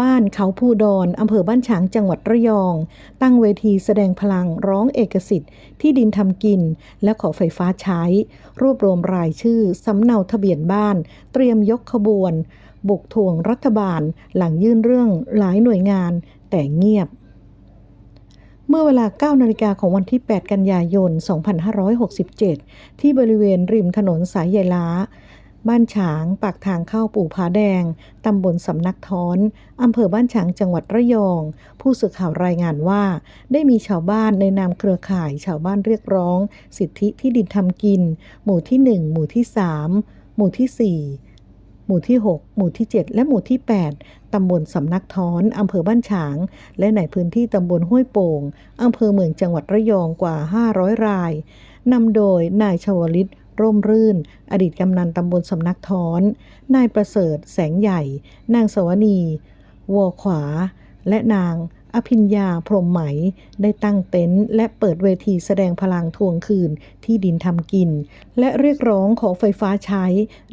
บ้านเขาภูดอนอำเภอบ้านฉางจังหวัดระยอง ตั้งเวทีแสดงพลังร้องเอกสิทธิ์ ที่ดินทำกิน และขอไฟฟ้าใช้ รวบรวมรายชื่อสำเนาทะเบียนบ้าน เตรียมยกขบวน บุกทวงรัฐบาล หลังยื่นเรื่องหลายหน่วยงาน แต่เงียบเมื่อเวลา 9 นาฬิกาของวันที่ 8 กันยายน 2567 ที่บริเวณริมถนนสายใยล้า บ้านฉางปากทางเข้าปู่ผาแดง ตำบลสำนักท้อนอำเภอบ้านฉางจังหวัดระยอง ผู้สื่อข่าวรายงานว่า ได้มีชาวบ้านในนามเครือข่ายชาวบ้านเรียกร้อง สิทธิที่ดินทำกิน หมู่ที่ 1 หมู่ที่ 3 หมู่ที่ 4หมู่ที่ 6 หมู่ที่ 7 และหมู่ที่ 8 ตำบลสำนักท้อนอำเภอบ้านฉาง และในพื้นที่ตำบลห้วยโป่งอำเภอเมืองจังหวัดระยองกว่า 500 ราย นำโดยนายชวลิต ร่มรื่น อดีตกำนันตำบลสำนักท้อน นายประเสริฐ แสงใหญ่ นางสวนีวอขวา และนางอภิญญาพรหมไหม ได้ตั้งเต็นท์และเปิดเวทีแสดงพลังทวงคืนที่ดินทำกิน และเรียกร้องขอไฟฟ้าใช้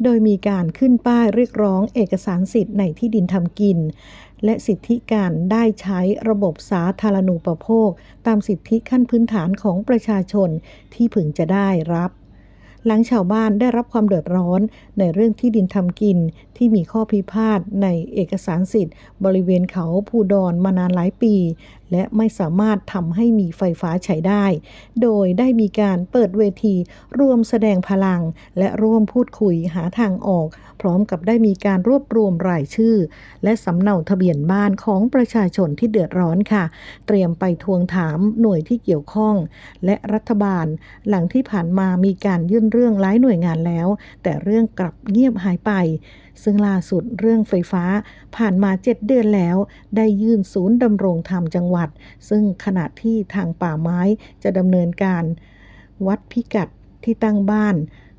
โดยมีการขึ้นป้ายเรียกร้องเอกสารสิทธิ์ในที่ดินทำกิน และสิทธิการได้ใช้ระบบสาธารณูปโภค ตามสิทธิขั้นพื้นฐานของประชาชนที่พึงจะได้รับ หลังชาวบ้านได้รับความเดือดร้อนในเรื่องที่ดินทำกินที่มีข้อพิพาทในเอกสารสิทธิ์ บริเวณเขาภูดอนมานานหลายปี และไม่สามารถทำให้มีไฟฟ้าใช้ได้ โดยได้มีการเปิดเวทีร่วมแสดงพลัง และร่วมพูดคุยหาทางออก พร้อมกับได้มีการรวบรวมรายชื่อ และสำเนาทะเบียนบ้านของประชาชนที่เดือดร้อนค่ะ เตรียมไปทวงถามหน่วยที่เกี่ยวข้อง และรัฐบาล หลังที่ผ่านมามีการยื่นเรื่องหลายหน่วยงานแล้ว แต่เรื่องกลับเงียบหายไป ซึ่งล่าสุดเรื่องไฟฟ้าผ่านมา 7 เดือนแล้ว ได้ยื่นศูนย์ดำรงธรรมจังหวัด ซึ่งขณะที่ทางป่าไม้จะดำเนินการวัดพิกัดที่ตั้งบ้าน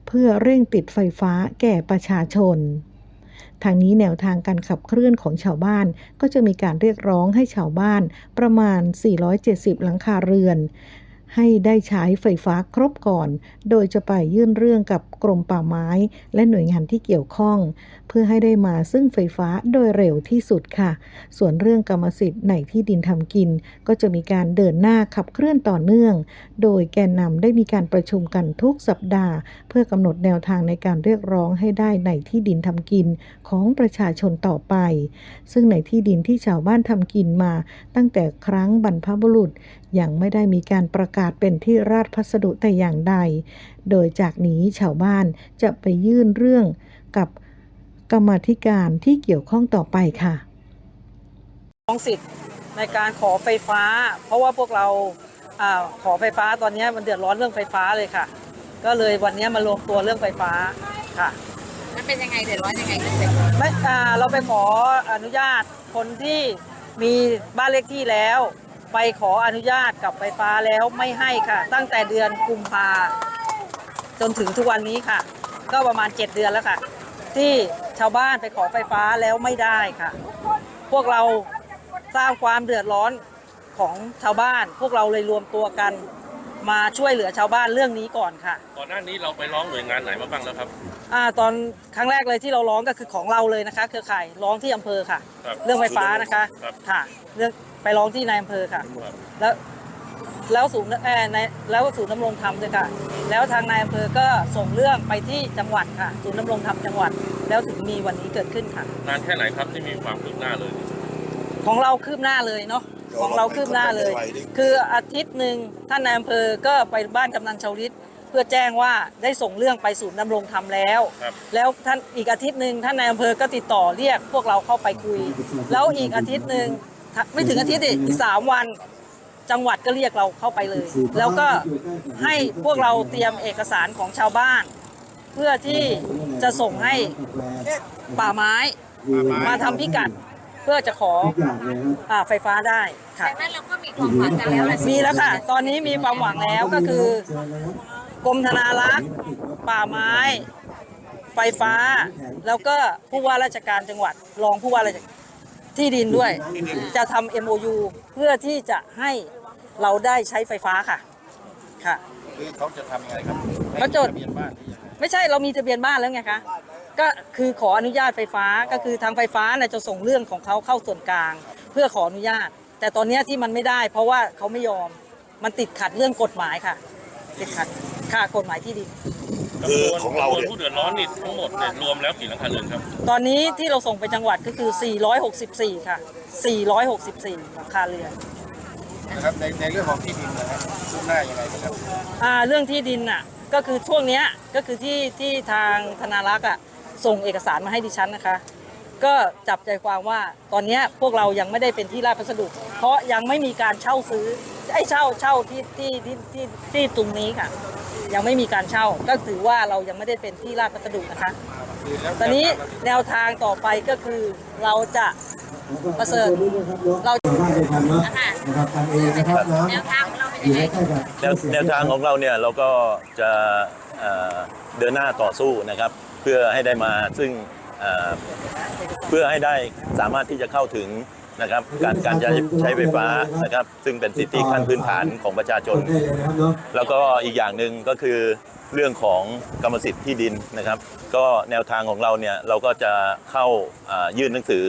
เพื่อเร่งติดไฟฟ้าแก่ประชาชนทางนี้แนวทางการขับเคลื่อนของชาวบ้านก็จะมีการเรียกร้องให้ชาวบ้านประมาณ 470 หลังคาเรือน ให้ได้ใช้ไฟฟ้าครบก่อน โดยจะไปยื่นเรื่องกับกรมป่าไม้ และหน่วยงานที่เกี่ยวข้อง เพื่อให้ได้มาซึ่งไฟฟ้าโดยเร็วที่สุดค่ะ ส่วนเรื่องกรรมสิทธิ์ในที่ดินทำกิน ก็จะมีการเดินหน้าขับเคลื่อนต่อเนื่อง โดยแกนนำได้มีการประชุมกันทุกสัปดาห์ เพื่อกำหนดแนวทางในการเรียกร้องให้ได้ในที่ดินทำกินของประชาชนต่อไป ซึ่งในที่ดินที่ชาวบ้านทำกินมา ตั้งแต่ครั้งบรรพบุรุษยังไม่ได้มีการประกาศเป็นที่ราชพัสดุแต่อย่างใด โดยจากนี้ชาวบ้านจะไปยื่นเรื่องกับกรรมาธิการที่เกี่ยวข้องต่อไปค่ะของสิทธิ์ในการขอไฟฟ้า เพราะว่าพวกเราอาขอไฟฟ้าตอนนี้มันเดือดร้อนเรื่องไฟฟ้าเลยค่ะ ก็เลยวันนี้มารวมตัวเรื่องไฟฟ้าค่ะมันเป็นยังไงเดือดร้อนยังไงขึ้นไปไม่อ่าเราไปขออนุญาตคนที่มีบ้านเลขที่แล้ว ไปขออนุญาตกับไฟฟ้าแล้วไม่ให้ค่ะ ตั้งแต่เดือนกุมภาจนถึงทุกวันนี้ค่ะ ก็ประมาณ 7 เดือนแล้วค่ะ ที่ชาวบ้านไปขอไฟฟ้าแล้วไม่ได้ค่ะ พวกเราสร้างความเดือดร้อนของชาวบ้าน พวกเราเลยรวมตัวกัน มาช่วยเหลือชาวบ้านเรื่องนี้ก่อนค่ะก่อนหน้านี้เราไปร้องหน่วยงานไหนมาบ้างแล้วครับอ่าตอนครั้งแรกเลยที่เราร้องก็คือของเราเลยนะคะ เครือข่ายร้องที่อำเภอค่ะ ครับเรื่องไฟฟ้านะคะครับ ค่ะ เรื่อง ไปร้องที่นายอำเภอค่ะครับแล้วแล้วศูนย์เอ่อในแล้วศูนย์ดำรงธรรมด้วยค่ะ แล้วทางนายอำเภอก็ส่งเรื่องไปที่จังหวัดค่ะ ศูนย์ดำรงธรรมจังหวัด แล้วถึงมีวันนี้เกิดขึ้นค่ะ นานแค่ไหนครับที่มีความคืบหน้าเลย ของเราคืบหน้าเลยเนาะของเราคืบหน้าเลย คืออาทิตย์หนึ่งท่านนายอำเภอก็ไปบ้านกำนันชาวลิตเพื่อแจ้งว่าได้ส่งเรื่องไปศูนย์ดำรงธรรมแล้ว ครับ แล้วท่านอีกอาทิตย์หนึ่งท่านนายอำเภอก็ติดต่อเรียกพวกเราเข้าไปคุย แล้วอีกอาทิตย์หนึ่งถ้า ไม่ถึงอาทิตย์ดิอีกสามวันจังหวัดก็เรียกเราเข้าไปเลย แล้วก็ให้พวกเราเตรียมเอกสารของชาวบ้าน เพื่อที่จะส่งให้ป่าไม้ มาทำพิกัด เพื่อจะขออาไฟฟ้าได้ค่ะดังนั้นเราก็มีความหวังกันแล้วนะสิมีแล้วค่ะ ตอนนี้มีความหวังแล้วก็คือกรมธนารักษ์ ป่าไม้ ไฟฟ้า แล้วก็ผู้ว่าราชการจังหวัด รองผู้ว่าราชการ ที่ดินด้วย จะทำ MOU เพื่อที่จะให้เราได้ใช้ไฟฟ้าค่ะ ค่ะคือเขาจะทำยังไงครับเขาจดทะเบียนบ้านหรือยังไงไม่ใช่เรามีทะเบียนบ้านแล้วไงคะก็คือขออนุญาตไฟฟ้าก็คือทางไฟฟ้าเนี่ยจะส่งเรื่องของเขาเข้าส่วนกลาง เพื่อขออนุญาต แต่ตอนเนี้ยที่มันไม่ได้ เพราะว่าเขาไม่ยอมมันติดขัดเรื่องกฎหมายค่ะ ติดขัด ค่ากฎหมายที่ดิน คือของเราเนี่ย จำนวนผู้เดือดร้อนนี่ทั้งหมดเนี่ยรวมแล้วกี่หลังคาเรือนครับ ตอนนี้ที่เราส่งไปจังหวัดก็คือ 464 ค่ะ 464หลังคาเรือน นะครับในในเรื่องของที่ดินนะครับซึ่งหน้ายังไงบ้างครับ อ่าเรื่องที่ดินน่ะก็คือช่วงเนี้ยก็คือที่ที่ทางธนารักษ์อะส่งเอกสารมาให้ดิฉันนะคะ ก็จับใจความว่าตอนเนี้ยพวกเรายังไม่ได้เป็นที่ราชพัสดุ เพราะยังไม่มีการเช่าซื้อไอ้เช่าเช่าที่ที่ที่ที่ที่ตรงนี้ค่ะ ยังไม่มีการเช่า ก็ถือว่าเรายังไม่ได้เป็นที่ราชพัสดุนะคะคือแล้วตอนนี้แนวทางต่อไปก็คือเราจะประเสริฐเรานะคะนะครับทำเองนะครับน้แนวทางของเราเป็นำอยัยู่งไงใกล้ๆกับแนวแนวทางของเราเนี่ยเราก็จะเอ่อเดินหน้าต่อสู้นะครับ เพื่อให้ได้มาซึ่งเอ่อเพื่อให้ได้สามารถที่จะเข้าถึง นะครับ การการใช้ไฟฟ้านะครับ ซึ่งเป็นสิทธิขั้นพื้นฐานของประชาชน แล้วก็อีกอย่างหนึ่งก็คือเรื่องของกรรมสิทธิ์ที่ดินนะครับ ก็แนวทางของเราเนี่ยเราก็จะเข้ายื่นหนังสือ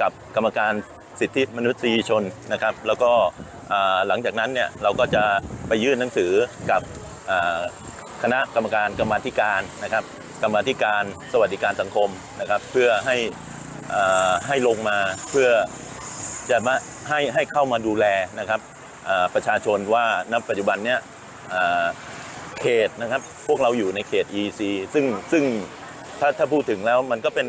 กับกรรมการสิทธิมนุษยชนนะครับ แล้วก็หลังจากนั้นเนี่ยเราก็จะไปยื่นหนังสือกับคณะกรรมการกรรมธิการนะครับ กรรมธิการสวัสดิการสังคมนะครับ เพื่อให้อ่าให้ลงมาเพื่อ จะมาให้ให้เข้ามาดูแลนะครับประชาชนว่าณปัจจุบันเนี่ยเขตนะครับพวกเราอยู่ในเขต EC ซึ่งซึ่งถ้าถ้าพูดถึงแล้วมันก็เป็น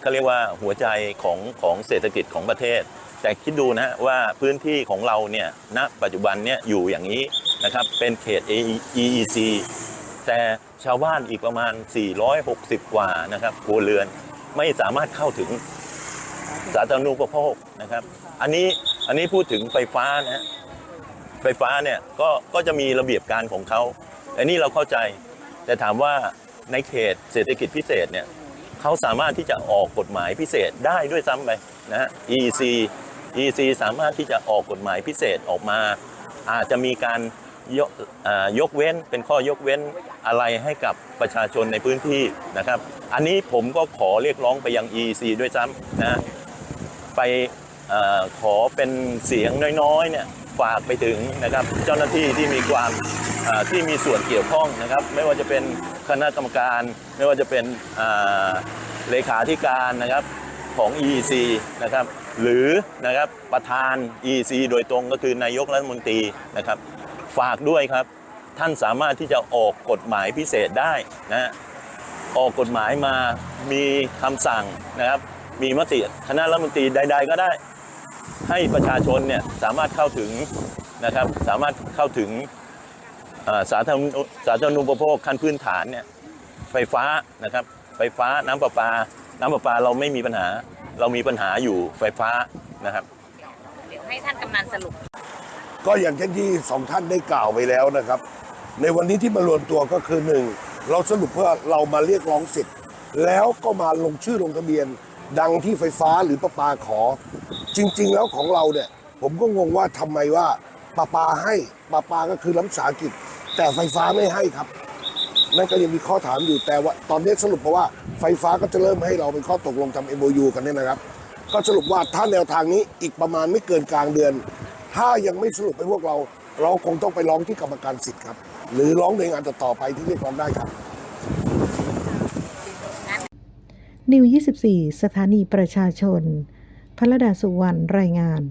เขาเรียกว่าหัวใจของของเศรษฐกิจของประเทศ แต่คิดดูนะว่าพื้นที่ของเราเนี่ยณปัจจุบันเนี่ยอยู่อย่างนี้นะครับเป็นเขต EEC แต่ชาวบ้านอีกประมาณ 460 กว่านะครับครัวเรือนไม่สามารถเข้าถึง สาธารณูปโภคนะครับ อันนี้อันนี้พูดถึงไฟฟ้านะฮะไฟฟ้าเนี่ยก็ก็จะมีระเบียบการของเขาอันนี้เราเข้าใจ แต่ถามว่าในเขตเศรษฐกิจพิเศษเนี่ยเขาสามารถที่จะออกกฎหมายพิเศษได้ด้วยซ้ำไปนะฮะ EC EC สามารถที่จะออกกฎหมายพิเศษออกมา อาจจะมีการยกยกเว้นเป็นข้อยกเว้นอะไรให้กับประชาชนในพื้นที่นะครับ อันนี้ผมก็ขอเรียกร้องไปยัง EC ด้วยซ้ำนะ ไปอขอเป็นเสียงน้อยๆเนี่ยฝากไปถึงนะครับเจ้าหน้าที่ที่มีความที่มีส่วนเกี่ยวข้องนะครับ ไม่ว่าจะเป็นคณะกรรมการ ไม่ว่าจะเป็นเลขาธิการนะครับของ EEC นะครับหรือนะครับประธาน EEC โดยตรงก็คือนายกรัฐมนตรีนะครับฝากด้วยครับท่านสามารถที่จะออกกฎหมายพิเศษได้นะออกกฎหมายมามีคำสั่งนะครับ มีมติคณะรัฐมนตรีใด ๆ ก็ได้ ให้ประชาชนเนี่ยสามารถเข้าถึงนะครับสามารถเข้าถึงเอ่อสาธารณูสาธารณูปโภคขั้นพื้นฐานเนี่ยไฟฟ้านะครับไฟฟ้าน้ำประปา น้ำประปาเราไม่มีปัญหา เรามีปัญหาอยู่ไฟฟ้านะครับเดี๋ยวให้ท่านกำนันสรุป ก็อย่างเช่นที่สองท่านได้กล่าวไปแล้วนะครับ ในวันนี้ที่มารวมตัวก็คือหนึ่งเราสรุปว่าเรามาเรียกร้องสิทธิ์ แล้วก็มาลงชื่อลงทะเบียน ดังที่ไฟฟ้าหรือประปาขอ จริง ๆ แล้วของเราเนี่ยผมก็งงว่าทำไมว่าประปาให้ประปาก็คือรัฐสาหกิจ แต่ไฟฟ้าไม่ให้ครับ นั่นก็ยังมีข้อถามอยู่แต่ว่าตอนนี้สรุปมาะว่าไฟฟ้าก็จะเริ่มให้เราเป็นข้อตกลงทำ MOU กันเนี่ยนะครับ ก็สรุปว่าถ้าแนวทางนี้อีกประมาณไม่เกินกลางเดือน ถ้ายังไม่สรุปให้พวกเรา เราคงต้องไปร้องที่กรรมการสิทธิ์ครับ หรือร้องหน่วยงานต่อไปที่เรียกร้องได้ครับ นิว 24 สถานีประชาชน พระดาสุวรรณ รายงาน